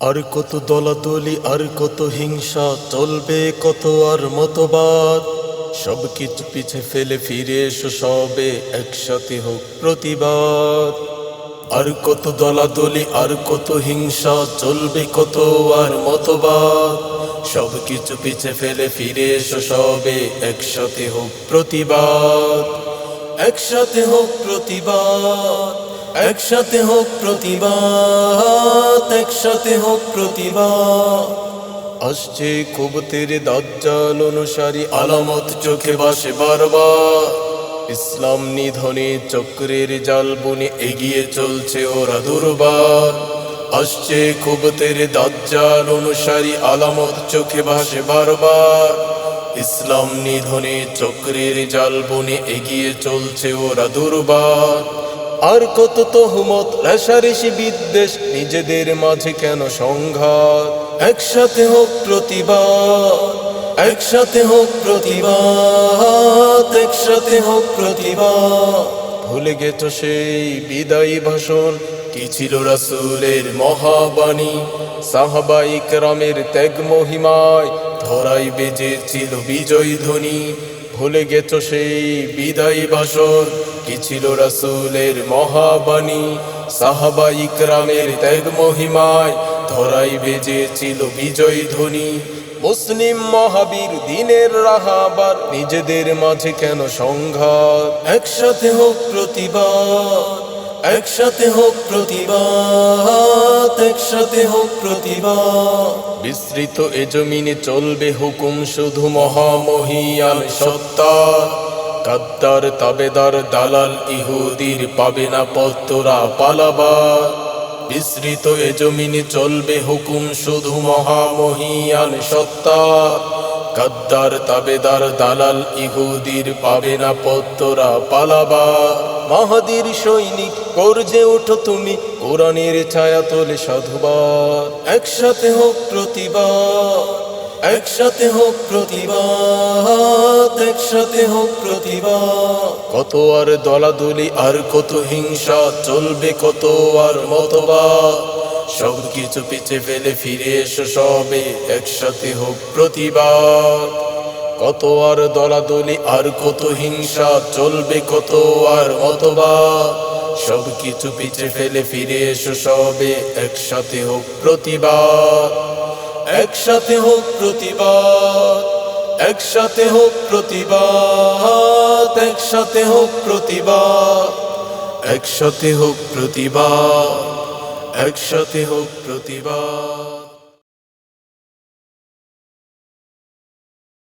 আর কত দলাদলি, আর কত হিংসা, চলবে কত আর মতবাদ? সব কিছু পিছে ফেলে ফিরে এসো সবে, একসাথে হোক প্রতিবাদ। আর কত দলাদলি, আর কত হিংসা, চলবে কত আর মতবাদ? সব কিছু পিছে ফেলে ফিরে এসো সবে, একসাথে হোক প্রতিবাদ। একসাথে হোক প্রতিবাদ, একসাথে হোক প্রতিবাদ। একসাথে হোক প্রতিবাদ আসছে কুবতের দাজ্জাল অনুসারী, আলামত চোখে বাসে বারবার। ইসলাম নিধনে চক্রের জাল বুনে এগিয়ে চলছে ওরা দুর্বার। আসছে কুবতের দাজ্জাল অনুসারী, আলামত চোখে ভাসে বারবার। ইসলাম নিধনে চক্রের জাল বনে এগিয়ে চলছে ওরা দুর্বার। আর কত তহমত? রেশারেশি বিদ্বেষ, নিজেদের মাঝে কেন সংঘাত? একসাথে হোক প্রতিবাদ, একসাথে হোক প্রতিবাদ, একসাথে হোক প্রতিবাদ। ভুলে গেছ সেই বিদায়ী ভাষণ? কি ছিল রাসুলের মহাবাণী? সাহাবাই রামের ত্যাগ মহিমায় ধরাই বেজেছিল বিজয় ধ্বনি। ভুলে গেছ সেই বিদায় বাসর? কি ছিল রাসুলের মহাবাণী? সাহাবাই গ্রামের ত্যাগ মহিমায় ধরাই বেজেছিল বিজয় ধ্বনি। মুসলিম মহাবীর দিনের রাহাবার, নিজেদের মাঝে কেন সংঘাত? একসাথে হোক প্রতিবাদ। একসাথে হোক প্রতিবাদ, একসাথে হোক প্রতিবাদ। বিস্তৃত এ জমিনে চলবে হুকুম শুধু মহামহিয়ান সত্তা। কাদ্দার তাবেদার দালাল ইহুদির পাবে না পত্তরা পালাবার বিস্তৃত এ জমিনে চলবে হুকুম শুধু মহামহিয়ান সত্তা। কাদ্দার তাবেদার দালাল ইহুদির পাবে না পত্তরা পালাবা। মাহাদির সৈনিক করজে ওঠো তুমি, কোরআনের ছায়া তোলে সাধুবাদ। একসাথে হোক প্রতিবাদ, একসাথে হোক প্রতিবাদ, একসাথে হোক প্রতিবাদ। কত আর দলাদলি, আর কত হিংসা, চলবে কত আর মতবাদ। সব কিছু পিছে ফেলে ফিরে এসো সবে, একসাথে হোক প্রতিবাদ। কত আর দলাদলি, আর কত হিংসা, চলবে কত আর মতবাদ সব কিছু পিছে ফেলে ফিরে এসো সবে, একসাথে হোক প্রতিবাদ। একসাথে হোক প্রতিবাদ। একসাথে হোক প্রতিবাদ। একসাথে হোক প্রতিবাদ। একসাথে হোক প্রতিবাদ। একসাথে হোক প্রতিবাদ।